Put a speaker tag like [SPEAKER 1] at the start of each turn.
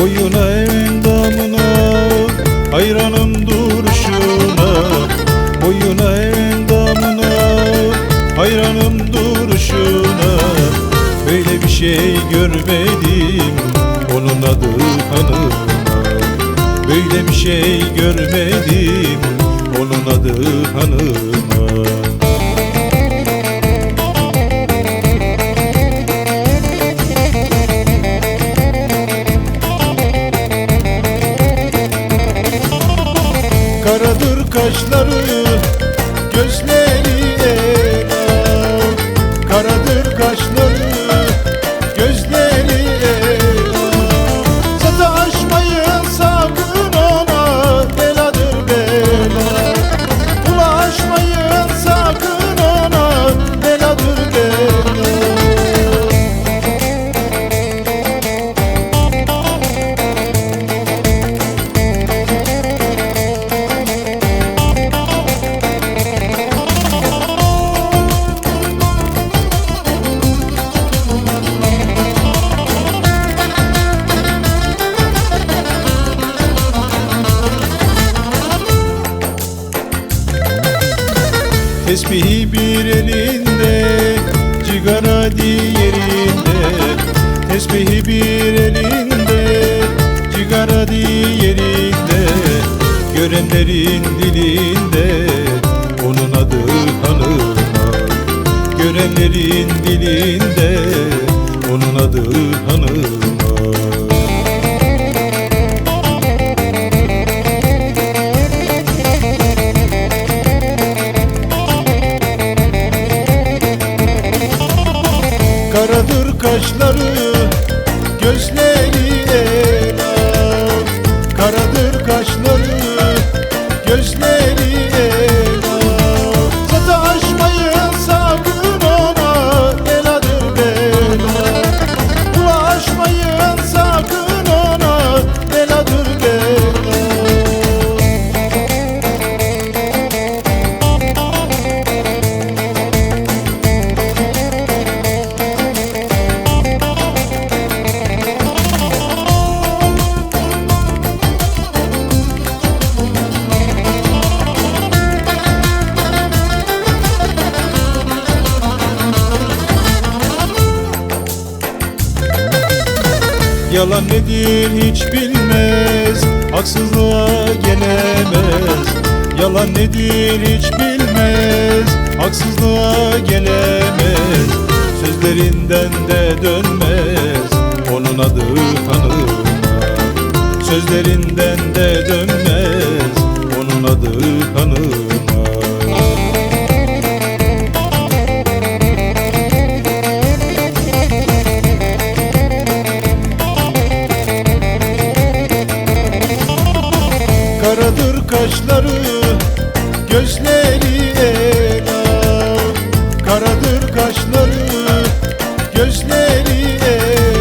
[SPEAKER 1] Boyuna endamına Hayranım duruşuna Boyuna endamına Hayranım duruşuna Böyle bir şey görmedim Onun adı hanıma Böyle bir şey görmedim Onun adı hanıma kaşları, gözleri Tesbihi bir elinde, cigara diğerinde. Tesbihi bir elinde, cigara diğerinde. Görenlerin dilinde, onun adı hanıma. Görenlerin dilinde, onun adı hanıma kaşları, gözleri Yalan nedir hiç bilmez Haksızlığa gelemez. Yalan nedir hiç bilmez Haksızlığa gelemez. Sözlerinden de dönmez Onun adı hanıma Sözlerinden de dönmez Onun adı kaşları, gözleri ela Karadır kaşları, gözleri ela